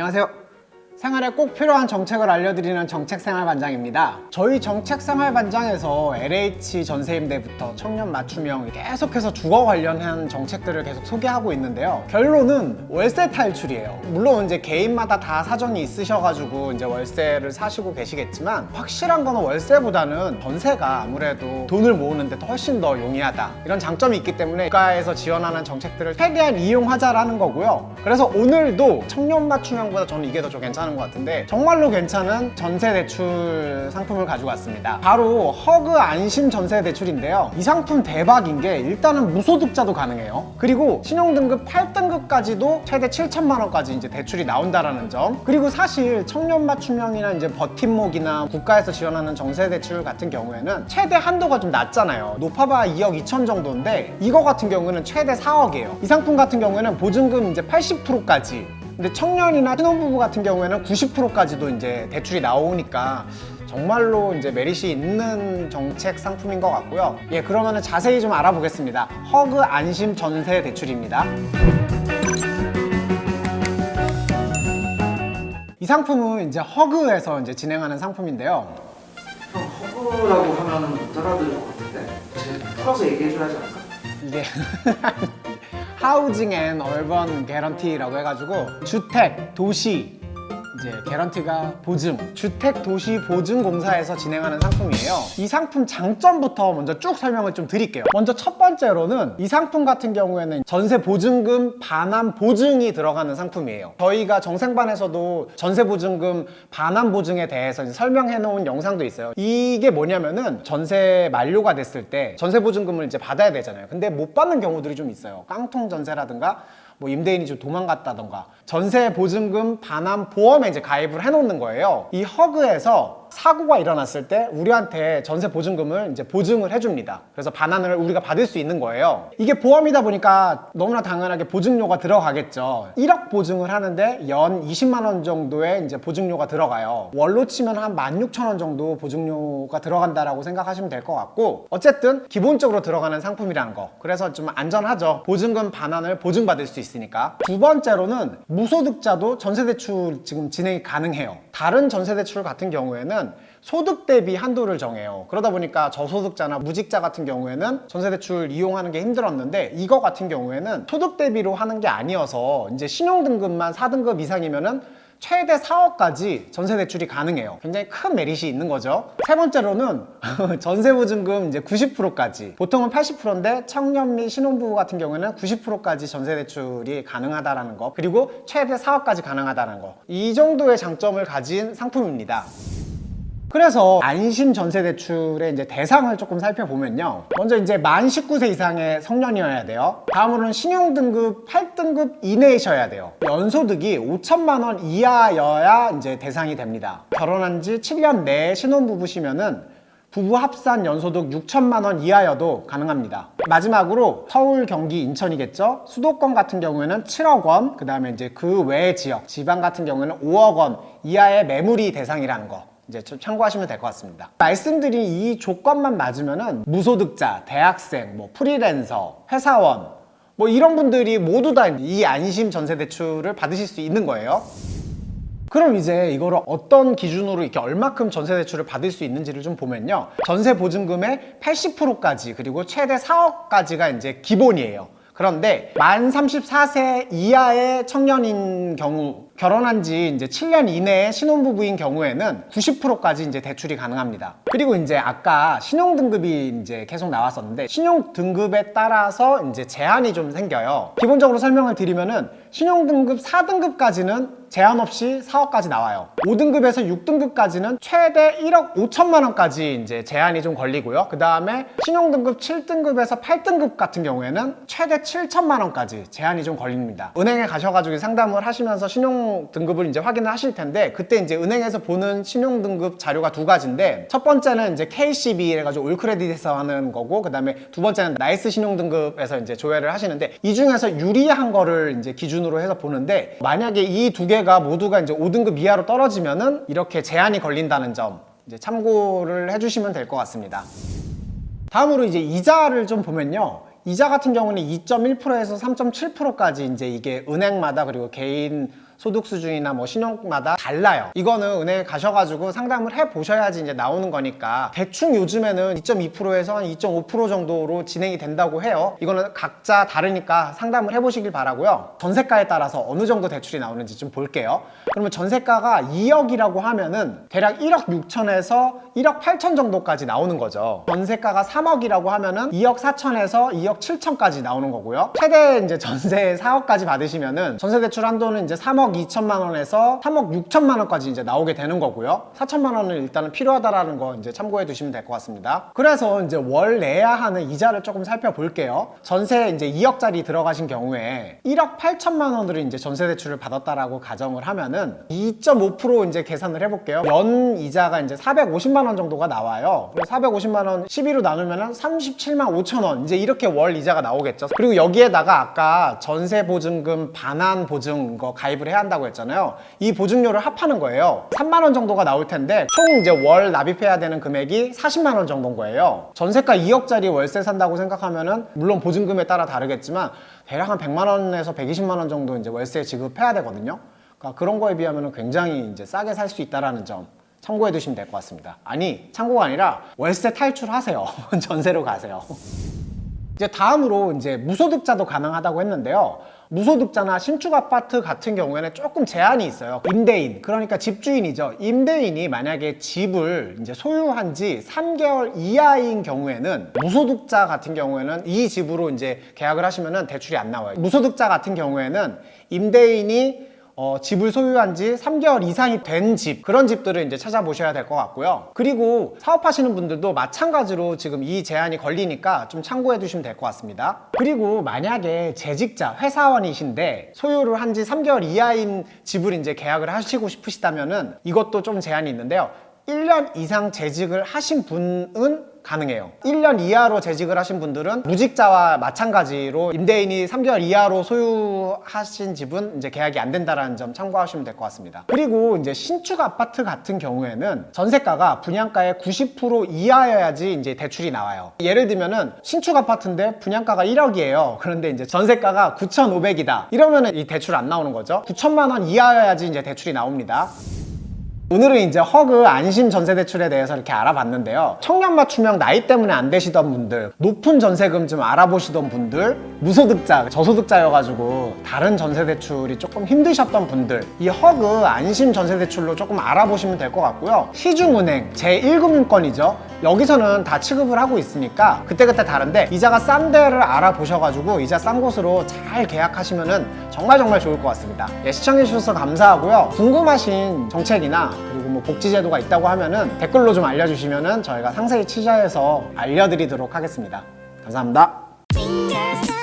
안녕하세요. 생활에 꼭 필요한 정책을 알려드리는 정책생활반장입니다. 저희 정책생활반장에서 LH 전세임대부터 청년 맞춤형 계속해서 주거 관련한 정책들을 계속 소개하고 있는데요. 결론은 월세 탈출이에요. 물론 이제 개인마다 다 사정이 있으셔가지고 이제 월세를 사시고 계시겠지만 확실한 거는 월세보다는 전세가 아무래도 돈을 모으는데 더 훨씬 더 용이하다 이런 장점이 있기 때문에 국가에서 지원하는 정책들을 최대한 이용하자라는 거고요. 그래서 오늘도 청년 맞춤형보다 저는 이게 더 좀 괜찮은 것 같은데 정말로 괜찮은 전세 대출 상품을 가지고 왔습니다. 바로 허그 안심 전세 대출인데요. 이 상품 대박인 게 일단은 무소득자도 가능해요. 그리고 신용등급 8등급까지도 최대 7천만 원까지 이제 대출이 나온다라는 점. 그리고 사실 청년 맞춤형이나 이제 버팀목이나 국가에서 지원하는 전세 대출 같은 경우에는 최대 한도가 좀 낮잖아요. 높아봐야 2억 2천 정도인데 이거 같은 경우는 최대 4억이에요. 이 상품 같은 경우에는 보증금 이제 80%까지 근데 청년이나 신혼부부 같은 경우에는 90%까지도 이제 대출이 나오니까 정말로 이제 메리시 있는 정책 상품인 것 같고요. 예, 그러면은 자세히 좀 알아보겠습니다. 허그 안심 전세 대출입니다. 이 상품은 이제 허그에서 이제 진행하는 상품인데요. 형 허브라고 하면 못 알아들을 것 같은데 제 풀어서 얘기해 줘야 하지 않을까? 이게 하우징 앤 얼번 개런티라고 해가지고 주택, 도시 이제 개런티가 보증 주택 도시 보증 공사에서 진행하는 상품이에요. 이 상품 장점부터 먼저 쭉 설명을 좀 드릴게요. 먼저 첫 번째로는 이 상품 같은 경우에는 전세 보증금 반환 보증이 들어가는 상품이에요. 저희가 정생반에서도 전세 보증금 반환 보증에 대해서 설명해 놓은 영상도 있어요. 이게 뭐냐면은 전세 만료가 됐을 때 전세 보증금을 이제 받아야 되잖아요. 근데 못 받는 경우들이 좀 있어요. 깡통 전세라든가 뭐 임대인이 좀 도망갔다던가 전세 보증금 반환 보험에 이제 가입을 해놓는 거예요. 이 허그에서 사고가 일어났을 때 우리한테 전세 보증금을 이제 보증을 해줍니다. 그래서 반환을 우리가 받을 수 있는 거예요. 이게 보험이다 보니까 너무나 당연하게 보증료가 들어가겠죠. 1억 보증을 하는데 연 20만 원 정도의 이제 보증료가 들어가요. 월로 치면 한 16,000원 정도 보증료가 들어간다라고 생각하시면 될 것 같고 어쨌든 기본적으로 들어가는 상품이라는 거. 그래서 좀 안전하죠. 보증금 반환을 보증받을 수 있으니까. 두 번째로는 무소득자도 전세 대출 지금 진행이 가능해요. 다른 전세 대출 같은 경우에는 소득 대비 한도를 정해요. 그러다 보니까 저소득자나 무직자 같은 경우에는 전세 대출 이용하는 게 힘들었는데 이거 같은 경우에는 소득 대비로 하는 게 아니어서 이제 신용 등급만 4등급 이상이면은 최대 4억까지 전세 대출이 가능해요. 굉장히 큰 메리트이 있는 거죠. 세 번째로는 전세 보증금 이제 90%까지. 보통은 80%인데 청년 및 신혼부부 같은 경우에는 90%까지 전세 대출이 가능하다라는 거. 그리고 최대 4억까지 가능하다는 거. 이 정도의 장점을 가진 상품입니다. 그래서 안심 전세 대출의 이제 대상을 조금 살펴보면요. 먼저 이제 만 19세 이상의 성년이어야 돼요. 다음으로는 신용 등급 8등급 이내이셔야 돼요. 연소득이 5천만 원 이하여야 이제 대상이 됩니다. 결혼한 지 7년 내 신혼부부시면은 부부 합산 연소득 6천만 원 이하여도 가능합니다. 마지막으로 서울, 경기, 인천이겠죠. 수도권 같은 경우에는 7억 원, 그 다음에 이제 그 외의 지역, 지방 같은 경우에는 5억 원 이하의 매물이 대상이라는 거. 이제 좀 참고하시면 될 것 같습니다. 말씀드린 이 조건만 맞으면은 무소득자, 대학생, 뭐 프리랜서, 회사원 뭐 이런 분들이 모두 다 이 안심 전세 대출을 받으실 수 있는 거예요. 그럼 이제 이거를 어떤 기준으로 이렇게 얼마큼 전세 대출을 받을 수 있는지를 좀 보면요. 전세 보증금의 80%까지 그리고 최대 4억까지가 이제 기본이에요. 그런데 만 34세 이하의 청년인 경우 결혼한 지 이제 7년 이내의 신혼부부인 경우에는 90%까지 이제 대출이 가능합니다. 그리고 이제 아까 신용 등급이 이제 계속 나왔었는데 신용 등급에 따라서 이제 제한이 좀 생겨요. 기본적으로 설명을 드리면은 신용 등급 4등급까지는 제한 없이 4억까지 나와요. 5등급에서 6등급까지는 최대 1억 5천만 원까지 이제 제한이 좀 걸리고요. 그 다음에 신용등급 7등급에서 8등급 같은 경우에는 최대 7천만 원까지 제한이 좀 걸립니다. 은행에 가셔가지고 상담을 하시면서 신용 등급을 이제 확인을 하실 텐데 그때 이제 은행에서 보는 신용 등급 자료가 두 가지인데 첫 번째는 이제 KCB 해가지고 올크레딧에서 하는 거고 그 다음에 두 번째는 나이스 신용 등급에서 이제 조회를 하시는데 이 중에서 유리한 거를 이제 기준으로 해서 보는데 만약에 이 두 개가 모두가 이제 5등급 이하로 떨어지면은 이렇게 제한이 걸린다는 점 이제 참고를 해주시면 될 것 같습니다. 다음으로 이제 이자를 좀 보면요. 이자 같은 경우는 2.1%에서 3.7%까지 이제 이게 은행마다 그리고 개인 소득 수준이나 뭐 신용마다 달라요. 이거는 은행에 가셔가지고 상담을 해 보셔야지 이제 나오는 거니까 대충 요즘에는 2.2%에서 한 2.5% 정도로 진행이 된다고 해요. 이거는 각자 다르니까 상담을 해보시길 바라고요. 전세가에 따라서 어느 정도 대출이 나오는지 좀 볼게요. 그러면 전세가가 2억이라고 하면은 대략 1억 6천에서 1억 8천 정도까지 나오는 거죠. 전세가가 3억이라고 하면은 2억 4천에서 2억 7천까지 나오는 거고요. 최대 이제 전세 4억까지 받으시면은 전세 대출 한도는 이제 3억 2천만 원에서 3억 6천만 원까지 이제 나오게 되는 거고요. 4천만 원을 일단은 필요하다라는 거 이제 참고해 두시면 될 것 같습니다. 그래서 이제 월 내야 하는 이자를 조금 살펴볼게요. 전세 이제 2억짜리 들어가신 경우에 1억 8천만 원으로 이제 전세 대출을 받았다라고 가정을 하면은 2.5% 이제 계산을 해볼게요. 연 이자가 이제 450만 원 정도가 나와요. 그래서 450만 원 12로 나누면은 37만 5천 원 이제 이렇게 월 이자가 나오겠죠. 그리고 여기에다가 아까 전세 보증금 반환 보증 거 가입을 해야 한다고 했잖아요. 이 보증료를 합하는 거예요. 3만 원 정도가 나올 텐데 총 이제 월 납입해야 되는 금액이 40만 원 정도인 거예요. 전세가 2억짜리 월세 산다고 생각하면은 물론 보증금에 따라 다르겠지만 대략 한 100만 원에서 120만 원 정도 이제 월세 지급해야 되거든요. 그러니까 그런 거에 비하면 굉장히 이제 싸게 살 수 있다라는 점 참고해 두시면 될 것 같습니다. 아니 참고가 아니라 월세 탈출하세요. 전세로 가세요. 이제 다음으로 이제 무소득자도 가능하다고 했는데요. 무소득자나 신축 아파트 같은 경우에는 조금 제한이 있어요. 임대인, 그러니까 집주인이죠. 임대인이 만약에 집을 이제 소유한 지 3개월 이하인 경우에는 무소득자 같은 경우에는 이 집으로 이제 계약을 하시면은 대출이 안 나와요. 무소득자 같은 경우에는 임대인이 어, 집을 소유한 지 3개월 이상이 된 집, 그런 집들을 이제 찾아보셔야 될 것 같고요. 그리고 사업하시는 분들도 마찬가지로 지금 이 제한이 걸리니까 좀 참고해 두시면 될 것 같습니다. 그리고 만약에 재직자, 회사원이신데 소유를 한 지 3개월 이하인 집을 이제 계약을 하시고 싶으시다면은 이것도 좀 제한이 있는데요. 1년 이상 재직을 하신 분은 가능해요. 1년 이하로 재직을 하신 분들은 무직자와 마찬가지로 임대인이 3개월 이하로 소유하신 집은 이제 계약이 안 된다라는 점 참고하시면 될 것 같습니다. 그리고 이제 신축 아파트 같은 경우에는 전세가가 분양가의 90% 이하여야지 이제 대출이 나와요. 예를 들면은 신축 아파트인데 분양가가 1억이에요. 그런데 이제 전세가가 9,500이다. 이러면은 이 대출 안 나오는 거죠. 9천만 원 이하여야지 이제 대출이 나옵니다. 오늘은 이제 허그 안심 전세 대출에 대해서 이렇게 알아봤는데요. 청년 맞춤형 나이 때문에 안 되시던 분들, 높은 전세금 좀 알아보시던 분들, 무소득자, 저소득자여가지고 다른 전세 대출이 조금 힘드셨던 분들, 이 허그 안심 전세 대출로 조금 알아보시면 될 것 같고요. 시중은행 제1금융권이죠. 여기서는 다 취급을 하고 있으니까 그때그때 다른데 이자가 싼 데를 알아보셔가지고 이자 싼 곳으로 잘 계약하시면은 정말 정말 좋을 것 같습니다. 예, 시청해주셔서 감사하고요. 궁금하신 정책이나 그리고 뭐 복지제도가 있다고 하면은 댓글로 좀 알려주시면은 저희가 상세히 취재해서 알려드리도록 하겠습니다. 감사합니다.